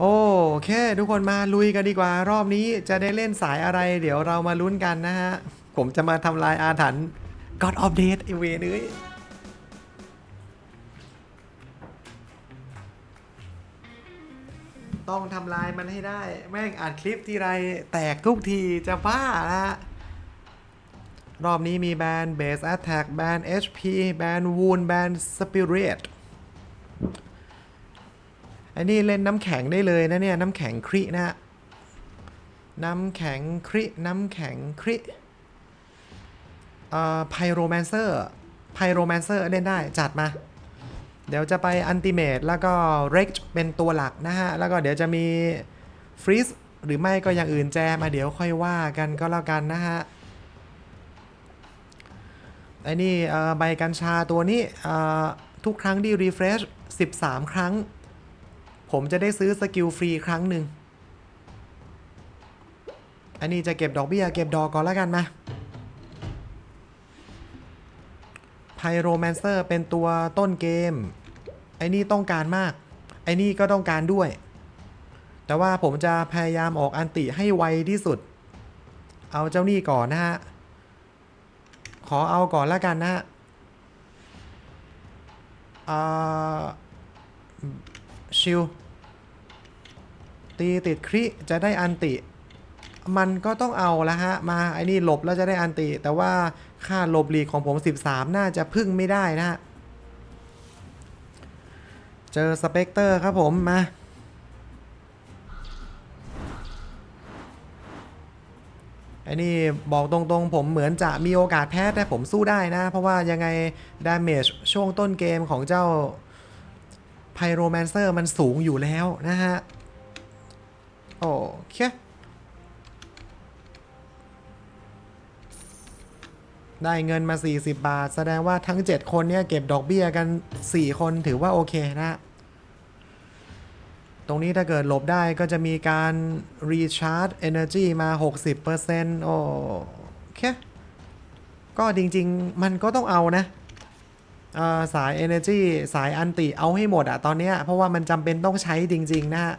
โอเค ทุกคนมาลุยกันดีกว่า รอบนี้จะได้เล่นสายอะไร เดี๋ยวเรามาลุ้นกันนะฮะ ผมจะมาทำลายอาถรรพ์ God of Death ไอเวเอ้ยต้องทำลายมันให้ได้ แม่งอัดคลิปทีไรแตกทุกทีจะบ้าละรอบนี้มีแบน Base Attack แบน HP แบน Wound แบนสปิเรต Spirit อันนี้เล่นน้ำแข็งได้เลยนะเนี่ย น้ำแข็งครินะฮะ น้ำแข็งคริ น้ำแข็งคริเอ่อไพโรแมนเซอร์ไพโรแมนเซอร์เล่นได้จัดมา เดี๋ยวจะไปอันติเมตแล้วก็เร็กเป็นตัวหลักนะฮะ แล้วก็เดี๋ยวจะมีฟรีซหรือไม่ก็อย่างอื่นแจมาเดี๋ยวค่อยว่ากันก็แล้วกันนะฮะไอ้นี่ใบกัญชาตัวนี้ทุกครั้งที่รีเฟรช13 ครั้ง ผมจะได้ซื้อสกิลฟรีครั้งหนึ่ง อันนี้จะเก็บดอกเบี้ยเก็บดอกก่อนแล้วกันมาไพโรแมนเซอร์เป็นตัวต้นเกม ไอ้นี่ต้องการมาก ไอ้นี่ก็ต้องการด้วย แต่ว่าผมจะพยายามออกอันติให้ไวที่สุด เอาเจ้านี่ก่อนนะฮะ ขอเอาก่อนแล้วกันนะฮะอ่าชิล ตีติดคริจะได้อันติ มันก็ต้องเอาละฮะ มาไอ้นี่หลบแล้วจะได้อันติ แต่ว่าค่าหลบหลีกของผม 13 น่าจะพึ่งไม่ได้นะฮะ เจอสเปกเตอร์ครับผมมาไอ้นี่บอกตรงๆ ผมเหมือนจะมีโอกาสแพ้แต่ผมสู้ได้นะ เพราะว่ายังไงดาเมจช่วงต้นเกมของเจ้าไพโรแมนเซอร์มันสูงอยู่แล้วนะฮะ เค ได้เงินมา 40 บาท แสดงว่าทั้ง 7 คนเนี่ยเก็บดอกเบี้ยกัน 4 คนถือว่าโอเคนะ ตรงนี้ถ้าเกิดหลบได้ก็จะมีการ recharge energy มา 60%โอเค ก็จริง ๆ มันก็ต้องเอานะเอ่อสาย energy สายอันติเอาให้หมดอะตอนนี้เพราะว่ามันจำเป็นต้องใช้จริง ๆ นะฮะ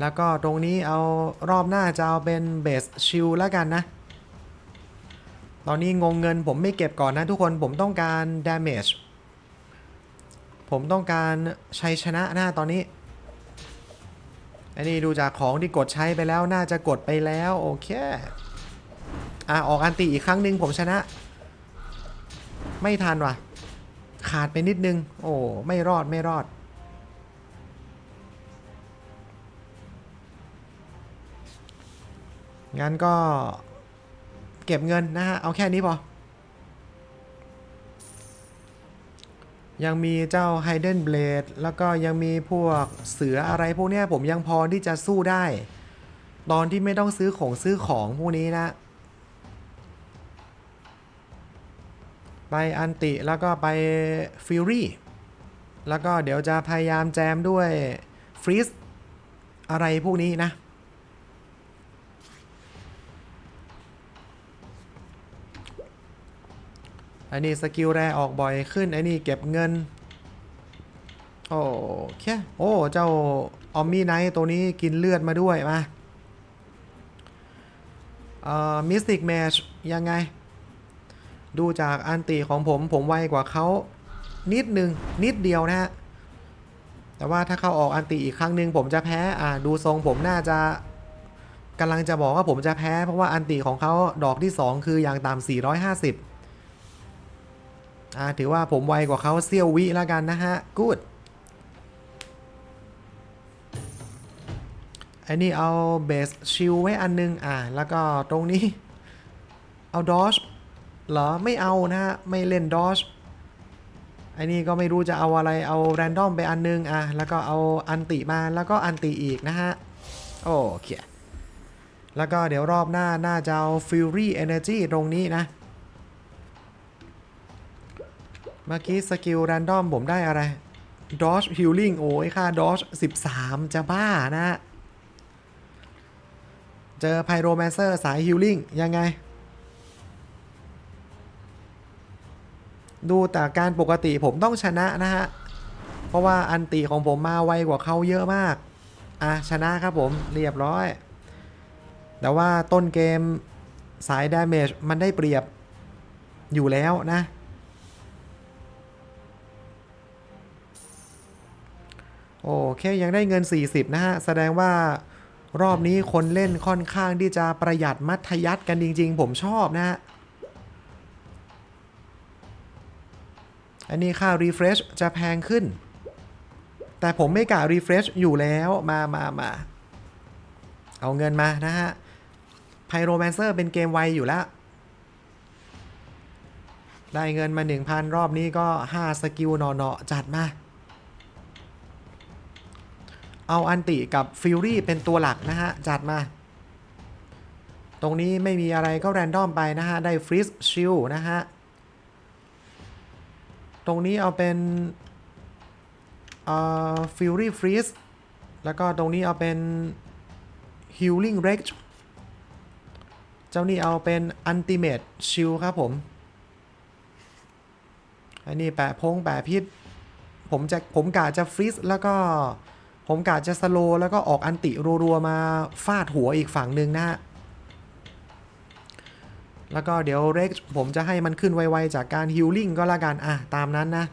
แล้วก็ตรงนี้เอารอบหน้าจะเอาเป็นเบสชิลแล้วกันนะ ตอนนี้งงเงินผมไม่เก็บก่อนนะทุกคนผมต้องการ damage ผมต้องการชัยชนะหนะตอนนี้อันนี้ดูจากของที่กดใช้ไปแล้วน่าจะกดไปแล้วโอเคอะออกอันติอีกครั้งหนึ่งผมชนะ ไม่ทันว่ะ ขาดไปนิดนึง โอ้ไม่รอดไม่รอด งั้นก็เก็บเงินนะฮะ เอาแค่นี้พอ ยังมีเจ้า Hidden Blade แล้วก็ยังมีพวกเสืออะไรพวกเนี้ยผมยังพอที่จะสู้ได้ ตอนที่ไม่ต้องซื้อของซื้อของพวกนี้นะ ไปอันติแล้วก็ไปฟิวรี่แล้วก็เดี๋ยวจะพยายามแจมด้วยฟรีสอะไรพวกนี้นะ อันนี้สกิลแรออกบ่อยขึ้นอันนี้เก็บเงิน โอเคโอ้เจ้าออมมี่ไนท์ตัวนี้กินเลือดมาด้วยมาเอ่อมิสติกแมชยังไง ดูจากอันติของผมผมไวกว่าเขานิดนึง นิดเดียวนะฮะ แต่ว่าถ้าเขาออกอันติอีกครั้งหนึ่งผมจะแพ้อ่าดูทรงผมน่าจะกำลังจะบอกว่าผมจะแพ้ เพราะว่าอันติของเขาดอกที่ 2 คืออย่างต่ำ450 อ่าถือว่าผมไวกว่าเขาเซี่ยววิแล้วกันนะฮะกูดอันนี้เอาเบสชิลไว้อันนึง อ่า แล้วก็ตรงนี้ เอาดอชเหรอ ไม่เอานะฮะ ไม่เล่นดอชอันนี้ก็ไม่รู้จะเอาอะไรเอาแรนดอมไปอันนึง อะ แล้วก็เอาอันติมาแล้วก็อันติอีกนะฮะ โอเค แล้วก็เดี๋ยวรอบหน้าน่าจะเอา Fury Energy ตรงนี้นะ เมื่อกี้สกิล r รนดอมผมได้อะไร Dodge Healing โอ้ยค่า Dodge 13 จะบ้านะ เจอ Pyromancer สาย Healing ยังไง ดูแต่การปกติผมต้องชนะนะฮะ เพราะว่าอันติของผมมาไวกว่าเขาเยอะมาก อะ ชนะครับผมเรียบร้อย แต่ว่าต้นเกมสายดาเมจมันได้เปรียบอยู่แล้วนะ โอเคยังได้เงิน 40 นะฮะ แสดงว่ารอบนี้คนเล่นค่อนข้างที่จะประหยัดมัธยัติกันจริง ๆ ผมชอบนะฮะ อันนี้ค่า refresh จะแพงขึ้น แต่ผมไม่กะ refresh อยู่แล้วมามามาเอาเงินมานะฮะ Pyromancer เป็นเกมไวอยู่แล้ว ได้เงินมา 1,000 รอบนี้ก็ 5 สกิลเนาะๆจัดมา เอาอันติกับฟิวรี่เป็นตัวหลักนะฮะ จัดมา ตรงนี้ไม่มีอะไรก็แรนดอมไปนะฮะ ได้ฟรีสชิลนะฮะ ตรงนี้เอาเป็นเอ่อฟิวรี่ฟรีสแล้วก็ตรงนี้เอาเป็น Healing r e g เจ้านี่เอาเป็น Ultimate Shield ครับผมอันนี้แปะพงแปะพิษผมจะผมกะจะฟรีสแล้วก็ ผมกะจะสโลแล้วก็ออกอันติรัวๆมาฟาดหัวอีกฝั่งหนึ่งนะฮะ แล้วก็เดี๋ยวเร็กผมจะให้มันขึ้นไวๆจากการฮิลลิ่งก็แล้วกัน อะ ตามนั้นนะ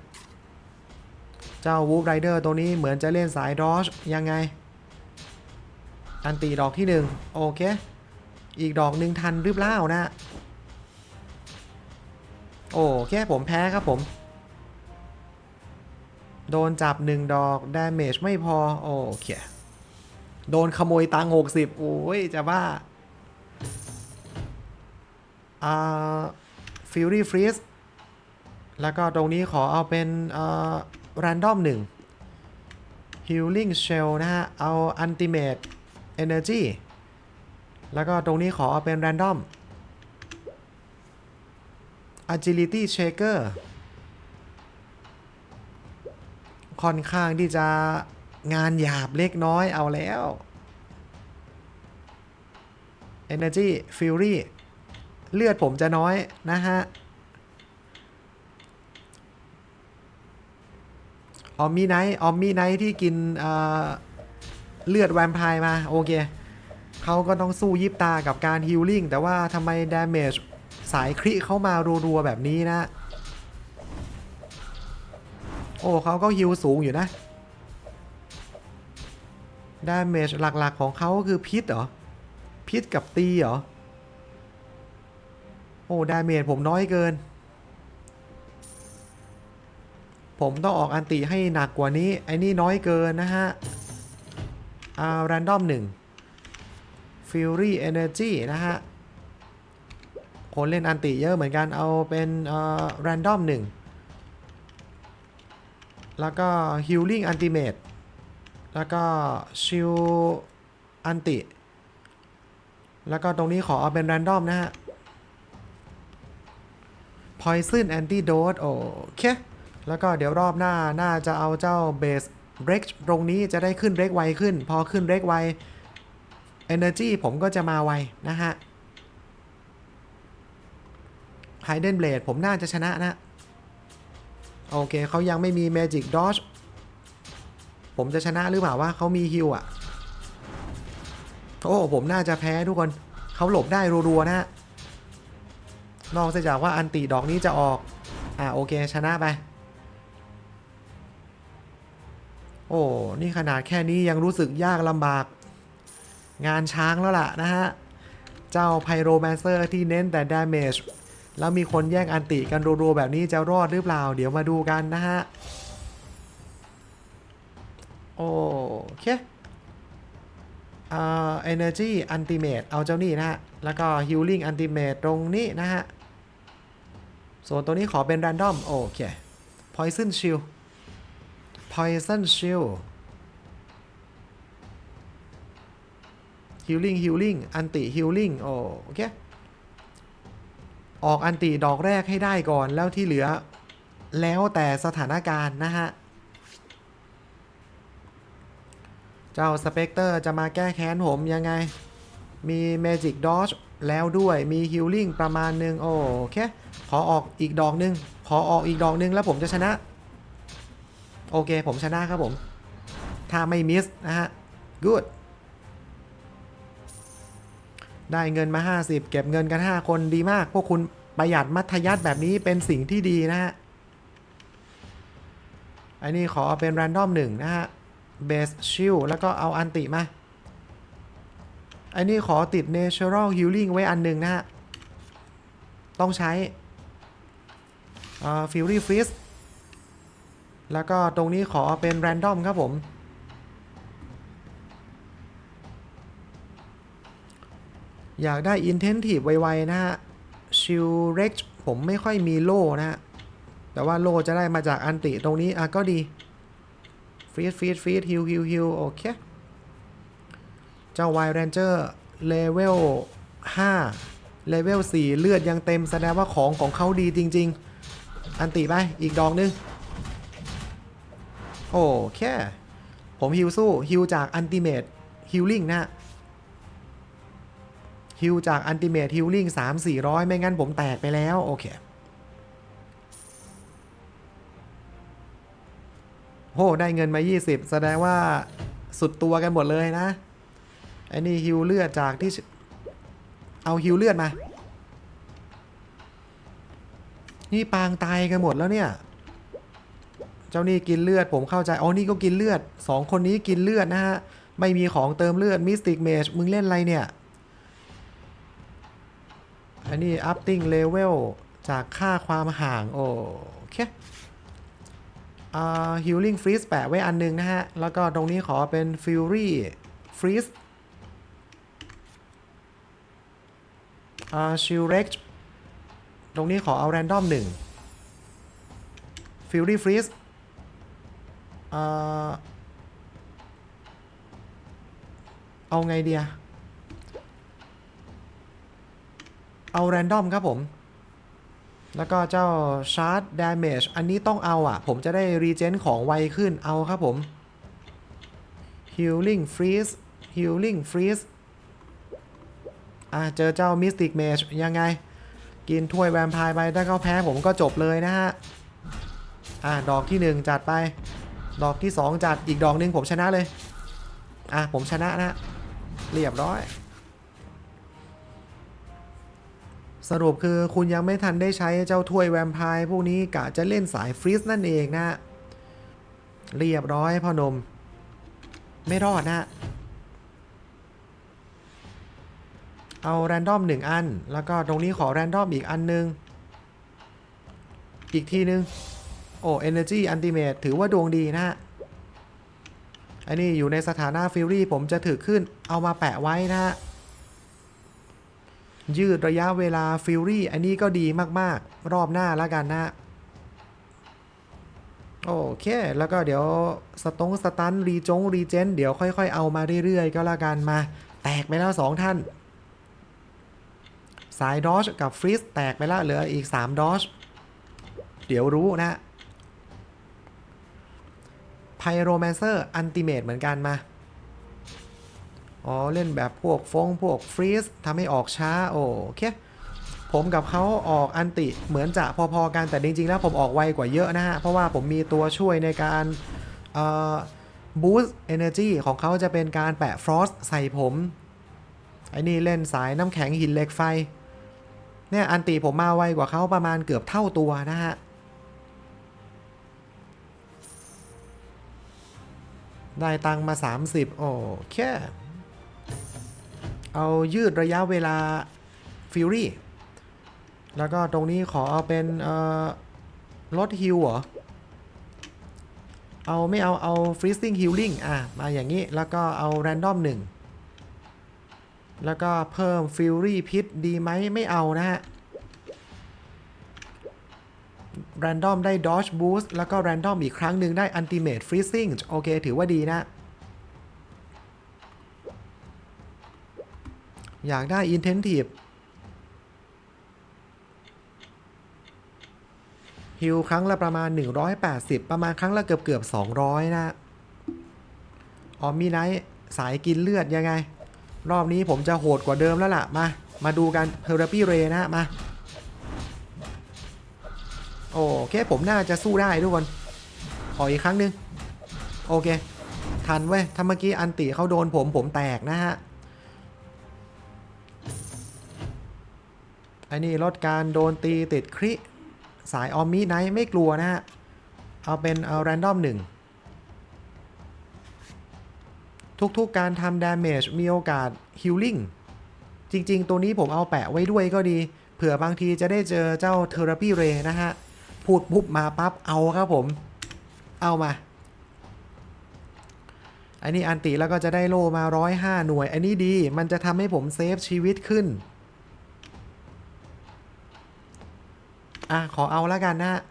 เจ้าวูฟไรเดอร์ตัวนี้เหมือนจะเล่นสายดอชยังไง อันตีดอกที่หนึ่งโอเค อีกดอกหนึ่งทันหรือเปล่านะ โอเคผมแพ้ครับผม โดนจับหนึ่งดอกดาเมจไม่พอ โอเค โดนขโมยตังหกสิบโอ้ย จะบ้าอ่าฟิวรี่ฟรีสแล้วก็ตรงนี้ขอเอาเป็นอ่า random หนึ่ง healing shell นะฮะ เอา ultimate energy แล้วก็ตรงนี้ขอเอาเป็น random agility shaker ค่อนข้างที่จะงานหยาบเล็กน้อยเอาแล้ว energy fury เลือดผมจะน้อยนะฮะออมมี่ไนท์ออมมี่ไนท์ที่กินเเลือดแวมไพร์มา โอเคเขาก็ต้องสู้ยิบตากับการฮิลลิ่งแต่ว่าทำไมดาเมจสายคริเข้ามารัวๆแบบนี้นะ โอ้เขาก็ฮิลสูงอยู่นะดาเมจหลักๆของเขาก็คือพิษเหรอ พิษกับตีเหรอ โอ้ดาเมจผมน้อยเกิน ผมต้องออกอันติให้หนักกว่านี้ ไอ้นี่น้อยเกินนะฮะอ่า r รนดอมหนึ่ง Fury Energy นะฮะ คนเล่นอันติเยอะเหมือนกันเอาเป็นเอ่อ random หนึ่ง แล้วก็ Healing Ultimate แล้วก็ Shield อันติ แล้วก็ตรงนี้ขอเอาเป็น random นะฮะ Poison Antidote โอเค แล้วก็เดี๋ยวรอบหน้าน่าจะเอาเจ้าเบสเบรกตรงนี้จะได้ขึ้นเรกไวขึ้น พอขึ้นเรกไว Energy ผมก็จะมาไวนะฮะ Hidden Blade ผมน่าจะชนะนะ โอเคเขายังไม่มี Magic Dodge ผมจะชนะหรือเปล่าว่าเขามีฮิวอะ โอ้ผมน่าจะแพ้ทุกคนเขาหลบได้รัวๆนะฮะนอกจากว่าอันติดอกนี้จะออก อ่าโอเคชนะไป โอ้ นี่ขนาดแค่นี้ยังรู้สึกยากลำบาก งานช้างแล้วล่ะนะฮะ เจ้าไพโรแมนเซอร์ที่เน้นแต่ดาเมจ แล้วมีคนแย่งอันติกันรัวๆแบบนี้จะรอดหรือเปล่า เดี๋ยวมาดูกันนะฮะ โอเคเอ่า energy ultimate เอาเจ้านี่นะฮะ แล้วก็ healing ultimate ตรงนี้นะฮะ ส่วนตัวนี้ขอเป็น random โอเค poison shield poison shield healing healing อันติ healing โอเค ออกอันติดอกแรกให้ได้ก่อนแล้วที่เหลือ แล้วแต่สถานการณ์นะฮะ เจ้าสเปกเตอร์จะมาแก้แค้นผมยังไง มี Magic Dodge แล้วด้วยมี Healing ประมาณหนึ่งโอเค ขอออกอีกดอกหนึ่งขอออกอีกดอกหนึ่งแล้วผมจะชนะ โอเค ผมชนะครับผม ถ้าไม่มิสนะฮะ good ได้เงินมา 50 เก็บเงินกัน 5 คนดีมาก พวกคุณประหยัดมัธยัติแบบนี้เป็นสิ่งที่ดีนะฮะอันนี้ขอเป็น r รนดอมหนึ่งนะฮะ base shield แล้วก็เอาอันติมาอันนี้ขอติด natural healing ไว้อันหนึ่งนะฮะ ต้องใช้อ่า fury freeze แล้วก็ตรงนี้ขอเป็น random ครับผม อยากได้ intensive ไวๆนะฮะ shield rex ผมไม่ค่อยมีโล่นะฮะ แต่ว่าโล่จะได้มาจากอันติตรงนี้ อะก็ดี freeze freeze freeze heal heal heal โอเค เจ้า Wild Ranger level 5 level 4เลือดยังเต็มแสดงว่าของของเขาดีจริง ๆ อันติไป อีกดอกนึง โอเค ผมฮิวสู้ฮิวจากอันติเมตฮิลลิ่งนะ ฮิวจากอันติเมตฮิลลิ่ง3 400ไม่งั้นผมแตกไปแล้ว โอเคโหได้เงินมา 20 แสดงว่าสุดตัวกันหมดเลยนะไอ้นี่ฮิวเลือดจากที่เอาฮิวเลือดมา นี่ปางตายกันหมดแล้วเนี่ย เจ้านี่กินเลือดผมเข้าใจอ๋อนี่ก็กินเลือดสองคนนี้กินเลือดนะฮะ ไม่มีของเติมเลือดมิสติกเมจมึงเล่นอะไรเนี่ย อันนี้ upping level จากค่าความห่าง โอเคอ่า healing freeze แปะไว้อันหนึงนะฮะ แล้วก็ตรงนี้ขอเป็น fury freeze อ่า shield rex ตรงนี้ขอเอา random 1 fury freeze อ่าเอาไงเดีย เอา random ครับผม แล้วก็เจ้า Charge Damage อันนี้ต้องเอาอะ ผมจะได้ Regen ของไวขึ้นเอาครับผม Healing Freeze Healing Freeze อะ เจอเจ้า Mystic Mage ยังไง กินถ้วยแวมพร์ไปถ้าเขาแพ้ผมก็จบเลยนะฮะ อะ ดอกที่ 1 จัดไป ดอกที่ 2 จัดอีกดอกหนึงผมชนะเลย อะ ผมชนะนะ เรียบร้อย สรุปคือคุณยังไม่ทันได้ใช้เจ้าถ้วยแวมไพร์พวกนี้กะจะเล่นสายฟรีสนั่นเองนะ เรียบร้อยพ่อนม ไม่รอดนะ เอาแรนดอมหนึ่งอัน แล้วก็ตรงนี้ขอแรนดอมอีกอันนึง อีกทีนึง โอ้ Energy Ultimate ถือว่าดวงดีนะฮะอันนี้อยู่ในสถานะฟิลลี่ผมจะถือขึ้นเอามาแปะไว้นะฮะ ยืดระยะเวลาฟิลลี่อันนี้ก็ดีมากๆ รอบหน้าแล้วกันนะโอเค แล้วก็เดี๋ยวสตงสตันรีจงรีเจนเดี๋ยวค่อยๆ เอามาเรื่อยๆ ก็แล้วกันมา แตกไปแล้ว 2 ท่าน สายดอชกับฟรีสแตกไปแล้วเหลืออีก 3 ดอช เดี๋ยวรู้นะไพโรแมนเซอร์อันติเมตเหมือนกันมา อ๋อ เล่นแบบพวกฟงพวกฟรีสทำให้ออกช้า โอเค ผมกับเขาออกอันติเหมือนจะพอๆกัน แต่จริงๆ แล้วผมออกไวกว่าเยอะนะฮะ เพราะว่าผมมีตัวช่วยในการบูสต์เอเนอร์จีของเขาจะเป็นการแปะฟรอสใส่ผม ไอ้นี่เล่นสายน้ำแข็งหินเหล็กไฟ เนี่ยอันติผมมาไวกว่าเขาประมาณเกือบเท่าตัวนะฮะได้ตังมา 30 โอเค เอายืดระยะเวลาฟิวรี่แล้วก็ตรงนี้ขอเอาเป็นเอ่อลดฮิลเหรอ เอาไม่เอาเอา freezing healing อะ มาอย่างนี้ แล้วก็เอา random 1แล้วก็เพิ่ม fury พิษดีไหมไม่เอานะฮะ random ได้ dodge boost แล้วก็ random อีกครั้งหนึ่งได้ ultimate freezing โอเค ถือว่าดีนะ อยากได้ intensive ฮิลครั้งละประมาณ 180 ประมาณครั้งละเกือบเกือบ200 นะออมมีไนท์สายกินเลือดยังไง รอบนี้ผมจะโหดกว่าเดิมแล้วล่ะ มา มาดูกันเ e อร์ปีเรนะมา โอเคผมน่าจะสู้ได้ทุกคน ขออีกครั้งหนึ่งโอเค ทันเว้ยถ้าเมื่อกี้อันติเขาโดนผมผมแตกนะฮะ อ้นี่ลดการโดนตีติดคริสายออมมิไนท์ไม่กลัวนะฮะ เอาเป็นเอาแรนดอมหนึ่งทุกๆการทำดาเมจมีโอกาสฮิลลิ่งจริงๆ ตัวนี้ผมเอาแปะไว้ด้วยก็ดี เผื่อบางทีจะได้เจอเจ้าเทอราปีเรนะฮะ พูดปุ๊บมาปั๊บเอาครับผม เอามา อันนี้อันติแล้วก็จะได้โลมา 105 หน่วย อันนี้ดีมันจะทำให้ผมเซฟชีวิตขึ้น อะ ขอเอาแล้วกันนะ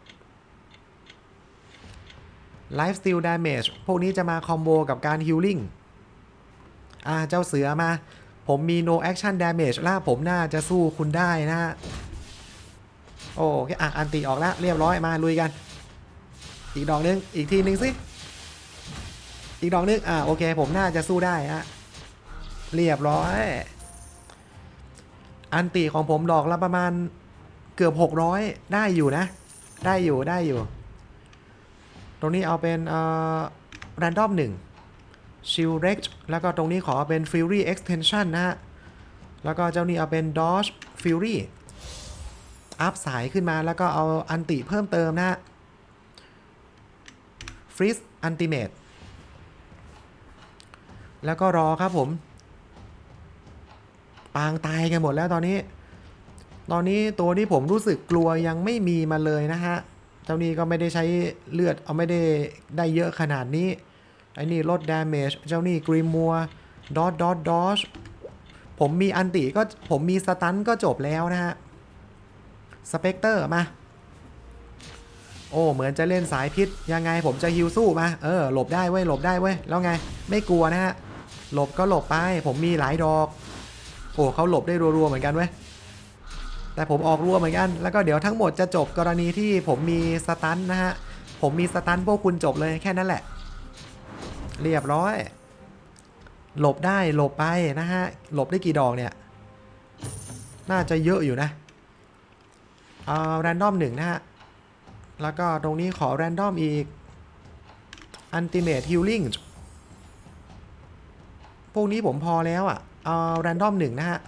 Life Steal Damage พวกนี้จะมาคอมโบกับการ Healing อะ เจ้าเสือมา ผมมี No Action Damage ล้วผมน่าจะสู้คุณได้นะฮะโอเคอะ อันติออกแล้ว เรียบร้อยมา ลุยกัน อีกดอกนึง อีกทีนึงสิ อีกดอกนึง อะ โอเค ผมน่าจะสู้ได้ฮะเรียบร้อย อันติของผมดอกละประมาณ เกือบ600ได้อยู่นะ ได้อยู่ได้อยู่ ตรงนี้เอาเป็นเอ่อ random 1 shield r e x แล้วก็ตรงนี้ขอเป็น fury extension นะฮะ แล้วก็เจ้านี้เอาเป็น dodge fury อัพสายขึ้นมาแล้วก็เอาอันติเพิ่มเติมนะฮะ freeze ultimate แล้วก็รอครับผม ปางตายกันหมดแล้วตอนนี้ ตอนนี้ตัวที่ผมรู้สึกกลัวยังไม่มีมาเลยนะฮะ เจ้านี้ก็ไม่ได้ใช้เลือดเอาไม่ได้ได้เยอะขนาดนี้ ไอ้นี่ลดดาเมจ เจ้านี่กรีมัวดอ d ดอ d ดอ e ผมมีอันติก็ผมมีสตันก็จบแล้วนะฮะ สเปกเตอร์มา โอ้เหมือนจะเล่นสายพิษ ยังไงผมจะฮิวสู้มา เออหลบได้เว้ยหลบได้เว้ย แล้วไง ไม่กลัวนะฮะ หลบก็หลบไป ผมมีหลายดอก โอ้เขาหลบได้รัวๆเหมือนกันเว้ย แต่ผมออกรัวเหมือนกัน แล้วก็เดี๋ยวทั้งหมดจะจบกรณีที่ผมมีสตันนะฮะ ผมมีสตันพวกคุณจบเลยแค่นั้นแหละ เรียบร้อย หลบได้หลบไปนะฮะ หลบได้กี่ดอกเนี่ย น่าจะเยอะอยู่นะ เอาแรนดอมหนึ่งนะฮะ แล้วก็ตรงนี้ขอแรนดอมอีก Ultimate Healing พวกนี้ผมพอแล้วอะ เอาแรนดอมหนึ่งนะฮะ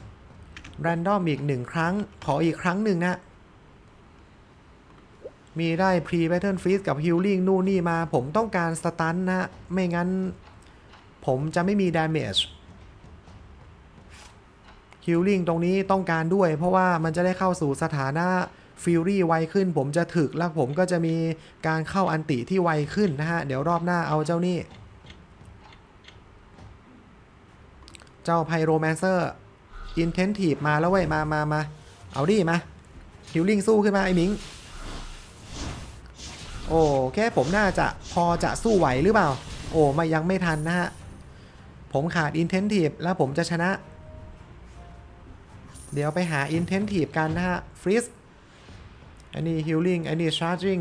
แรนดอมอีกหนึ่งครั้ง ขออีกครั้งหนึ่งนะ มีได้ Pre Battle Freeze กับ Healing นู่นนี่มา ผมต้องการสตันนะ ไม่งั้น ผมจะไม่มี Damage Healing ตรงนี้ต้องการด้วย เพราะว่ามันจะได้เข้าสู่สถานะ Fury ไวขึ้น ผมจะถึกแล้วผมก็จะมีการเข้าอันติที่ไวขึ้นนะฮะ เดี๋ยวรอบหน้าเอาเจ้านี่ เจ้าไพโรแมนเซอร์ อินเทนทีฟมาแล้วเว้ยมามามาเอาดิมาฮิลลิ่งสู้ขึ้นมาไอ้มิงโอ้แค่ผมน่าจะพอจะสู้ไหวหรือเปล่า โอ้ไม่ยังไม่ทันนะฮะ ผมขาดอินเทนทีฟแล้วผมจะชนะ เดี๋ยวไปหาอินเทนทีฟกันนะฮะฟรีสอันนี้ฮิลลิ่งอันนี้ชาร์จิง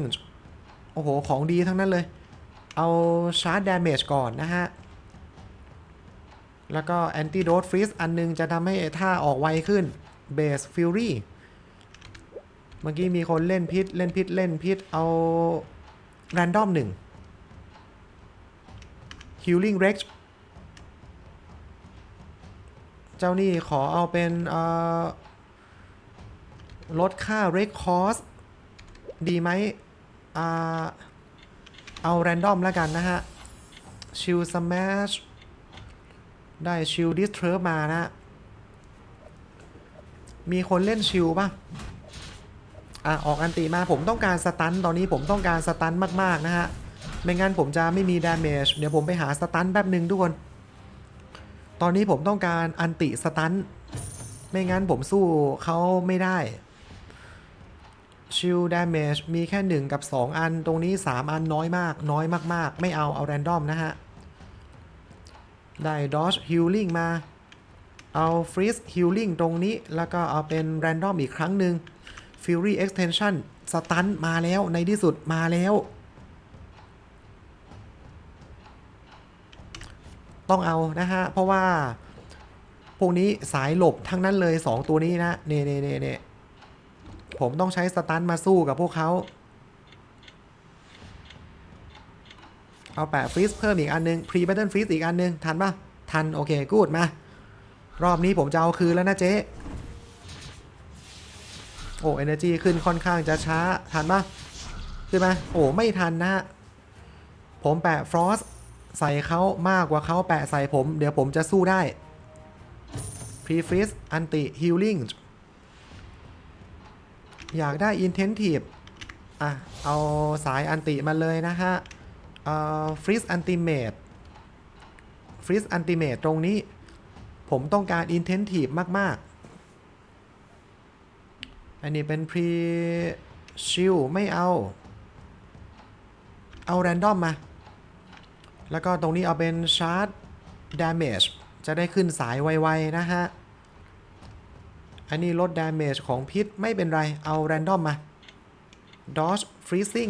โอ้โห ของดีทั้งนั้นเลย เอาชาร์จดาเมจก่อนนะฮะ แล้วก็แอนติโด e ฟรี e อันนึงจะทำให้ท่าออกไวขึ้นเบสฟิลลี่เมื่อกี้มีคนเล่นพิษเล่นพิษเล่นพิษเอาแรนดอมหนึ่ง Healing Rex เจ้านี่ขอเอาเป็นเอ่อลดค่า r e c o s ดีไหมเอาแรนดอมแล้วกันนะฮะชิลสแมช ได้ชิลดิสเทอร์มานะ มีคนเล่นชิลป่ะ อะ ออกอันติมาผมต้องการสตัน ตอนนี้ผมต้องการสตันมาก ๆ นะฮะ ไม่งั้นผมจะไม่มีดาเมจ เดี๋ยวผมไปหาสตันแป๊บหนึ่งทุกคน ตอนนี้ผมต้องการอันติสตัน ไม่งั้นผมสู้เขาไม่ได้ชิลดาเมจมีแค่ 1 กับ 2 อันตรงนี้ 3 อันน้อยมาก น้อยมาก ๆ ไม่เอา เอาแรนดอมนะฮะ ได้ Dodge Healing มา เอา Freeze Healing ตรงนี้ แล้วก็เอาเป็น Random อีกครั้งหนึ่ง Fury Extension สตันมาแล้วในที่สุดมาแล้ว ต้องเอานะฮะ เพราะว่า พวกนี้สายหลบทั้งนั้นเลย 2 ตัวนี้นะเน่เน่เน่เน่ผมต้องใช้สตันมาสู้กับพวกเขา เอาแปะฟรีสเพิ่มอีกอันนึงพรี b บ t เ l ิ f ฟรีสอีกอันนึง ทันปะทัน โอเค กูดมา รอบนี้ผมจะเอาคืนแล้วนะเจ๊โอ้ energy ขึ้นค่อนข้างจะช้า ทันปะขึ้นไหมโอ้ไม่ทันนะฮะผมแปะฟรอสใส่เขามากกว่าเขาแปะใส่ผม เดี๋ยวผมจะสู้ได้ pre freeze anti healing อยากได้ intensive อะ เอาสายอันติมาเลยนะฮะ ฟรีสแอนติเมตฟรีสแอนติเมตตรงนี้ ผมต้องการอินเทนทีฟมากมากอันนี้เป็นพรีชิลไม่เอา เอาแรนดอมมา แล้วก็ตรงนี้เอาเป็นชาร์จดาเมจจะได้ขึ้นสายไว ๆ นะฮะ อันนี้ลดดาเมจของพิษไม่เป็นไร เอาแรนดอมมาดอชฟรีซิง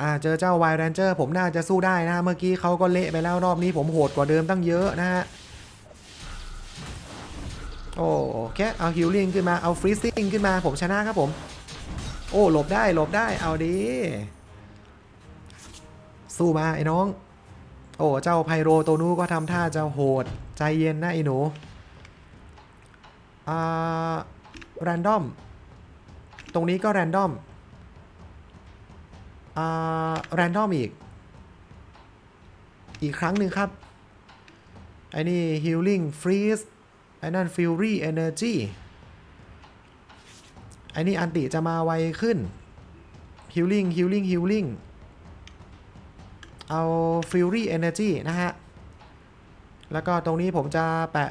อ่าเจอเจ้า Wild Ranger ผมน่าจะสู้ได้นะ เมื่อกี้เขาก็เละไปแล้วรอบนี้ผมโหดกว่าเดิมตั้งเยอะนะฮะโอ้แค่เอา healing ขึ้นมาเอา freezing ขึ้นมาผมชนะครับผม โอ้หลบได้หลบได้เอาดี สู้มาไอ้น้อง โอ้เจ้าไพโรตัวนู้ก็ทำท่าจะโหดใจเย็นนะไอ้หนูอ่า random ตรงนี้ก็ random อ่ แรนดอมอีก อีกครั้งหนึ่งครับ ไอ้นี่ฮิลลิ่งฟรีสไอ้นั่นฟิลลี่เอเนอร์จีไอ้นี่อันติจะมาไวขึ้นฮิลลิ่งฮิลลิ่งฮิลลิ่งเอาฟิลลี่เอเนอร์จีนะฮะ แล้วก็ตรงนี้ผมจะแปะ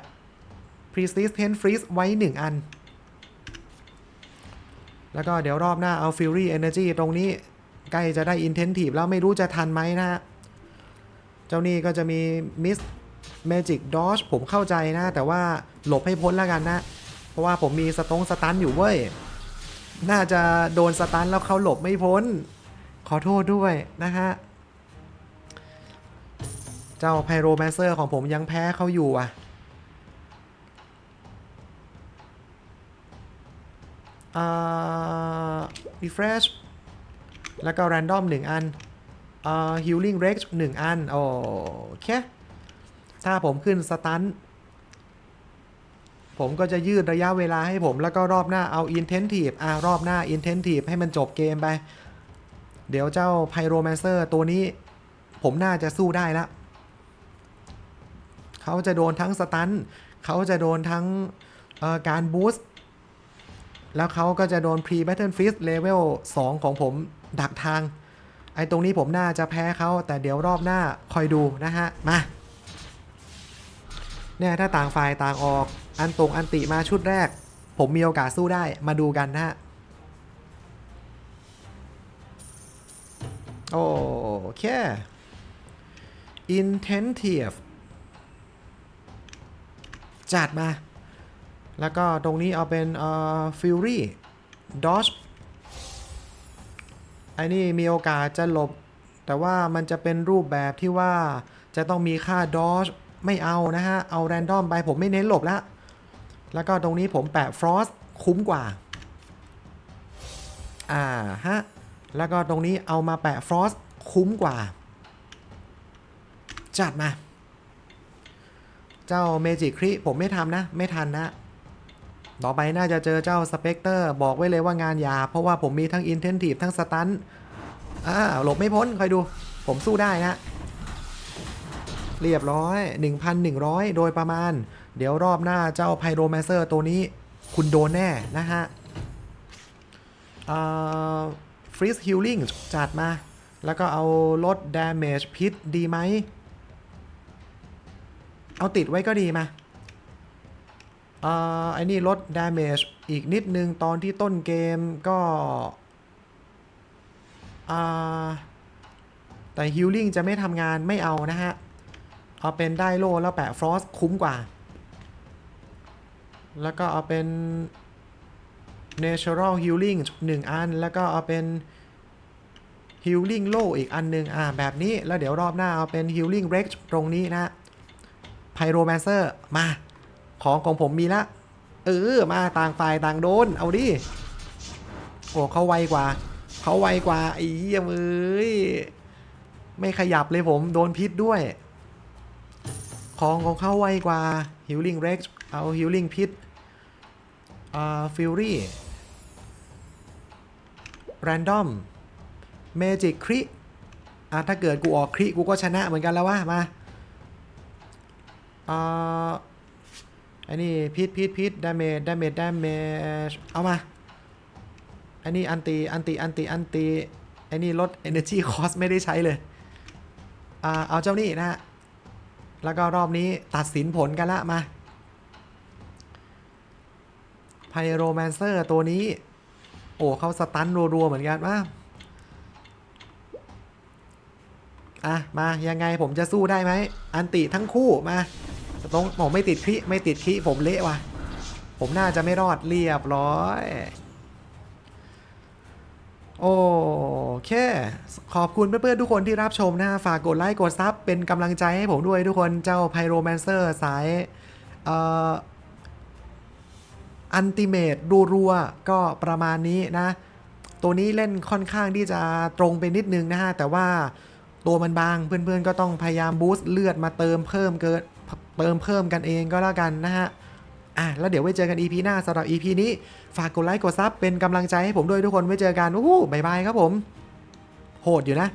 พรีสติสเพนฟรีสไว้หนึ่งอัน แล้วก็เดี๋ยวรอบหน้าเอาฟิลลี่เอเนอร์จีตรงนี้ ใกล้จะได้ intensive แล้วไม่รู้จะทันไหมนะฮะเจ้านี่ก็จะมี miss magic dodge ผมเข้าใจนะ แต่ว่าหลบให้พ้นแล้วกันนะ เพราะว่าผมมีสตงสตันอยู่เว้ย น่าจะโดนสตันแล้วเขาหลบไม่พ้น ขอโทษด้วยนะฮะ เจ้าไพโรแมนเซอร์ของผมยังแพ้เขาอยู่อะอ่า refresh แล้วก็ random 1 อันเอ่า healing rage 1 อัน โอเค ถ้าผมขึ้นสตันผมก็จะยืดระยะเวลาให้ผมแล้วก็รอบหน้าเอา intensive อ่ารอบหน้า intensive ให้มันจบเกมไป เดี๋ยวเจ้า pyromancer ตัวนี้ ผมน่าจะสู้ได้ละเขาจะโดนทั้งสตันเขาจะโดนทั้งเอ่อการบูสต์แล้วเขาก็จะโดน pre battle freeze level 2 ของผม ดักทาง ไอ้ตรงนี้ผมน่าจะแพ้เขาแต่เดี๋ยวรอบหน้าคอยดูนะฮะ มา เนี่ยถ้าต่างฝ่ายต่างออก อันตรงอันติมาชุดแรก ผมมีโอกาสสู้ได้มาดูกันนะฮะ โอเค intensive จัดมา แล้วก็ตรงนี้เอาเป็นเอ่อ fury dodge อ้นี่มีโอกาสจะหลบ แต่ว่ามันจะเป็นรูปแบบที่ว่าจะต้องมีค่า dodge ไม่เอานะฮะ เอา random ไปผมไม่เน้นหลบแล้ว แล้วก็ตรงนี้ผมแปะ frost คุ้มกว่า อ่าฮะ แล้วก็ตรงนี้เอามาแปะ frost คุ้มกว่า จัดมา เจ้าเมจิคริผมไม่ทำนะ ไม่ทันนะ ต่อไปน่าจะเจอเจ้าสเปกเตอร์บอกไว้เลยว่างานยา เพราะว่าผมมีทั้งอินเทนทีฟทั้งสตันอ่าหลบไม่พ้นคอยดู ผมสู้ได้นะ เรียบร้อย 1,100 โดยประมาณ เดี๋ยวรอบหน้าเจ้าไพโรแมเซอร์ตัวนี้ คุณโดนแน่นะฮะฟรีสฮิลลิ่งจัดมา แล้วก็เอาลด damage พิษดีไหม เอาติดไว้ก็ดีมา อ่าไอ้นี่ลด damage อีกนิดนึงตอนที่ต้นเกมก็อ่าแต่ healing จะไม่ทำงานไม่เอานะฮะ เอาเป็นได้โลแล้วแปะ frost คุ้มกว่า แล้วก็เอาเป็น natural healing 1 อัน แล้วก็เอาเป็น healing low อีกอันหนึ่งอ่าแบบนี้แล้วเดี๋ยวรอบหน้าเอาเป็น healing rage ตรงนี้นะ pyromancer มา ของของผมมีละ เออ มาต่างฝ่ายต่างโดน เอาดิ โอ้เขาไวกว่า เขาไวกว่าไอ้เหี้ยเอ้ย ไม่ขยับเลยผมโดนพิษด้วย ของของเขาไวกว่า Healing Rex เอา Healing พิษอ่า Fury Random Magic คริอะถ้าเกิดกูออกคริกูก็ชนะเหมือนกันแล้ววะมาอ่า อันนี้พิษพิษพิษ damage damage damage เอามา อันนี้อันตีอันตีอันตีอันตีอันนี้ลด energy cost ไม่ได้ใช้เลย อ่า เอาเจ้านี่นะฮะ แล้วก็รอบนี้ตัดสินผลกันละมาไพโรแมนเซอร์ตัวนี้ โอ้เขาสตันรัว ๆ เหมือนกันว่าอะ มา ยังไงผมจะสู้ได้ไหม อันติทั้งคู่มา ตรงผมไม่ติดคลิไม่ติดคลิผมเละว่ะ ผมน่าจะไม่รอดเรียบร้อย โอเค ขอบคุณเพื่อนๆทุกคนที่รับชมนะฮะฝากกดไลค์กดซับเป็นกำลังใจให้ผมด้วยทุกคนเจ้าไพโรแมนเซอร์สายเอ่ออันติเมตรัวๆก็ประมาณนี้นะ ตัวนี้เล่นค่อนข้างที่จะตรงไปนิดนึงนะฮะ แต่ว่าตัวมันบางเพื่อนๆก็ต้องพยายามบูสต์เลือดมาเติมเพิ่มเกิน เติมเพิ่มกันเองก็แล้วกันนะฮะอะแล้วเดี๋ยวไว้เจอกัน EP หน้าสำหรับ EP นี้ฝากกดไลค์กดซับเป็นกำลังใจให้ผมด้วยทุกคนไว้เจอกันอู้หูบายบายครับผม โหดอยู่นะ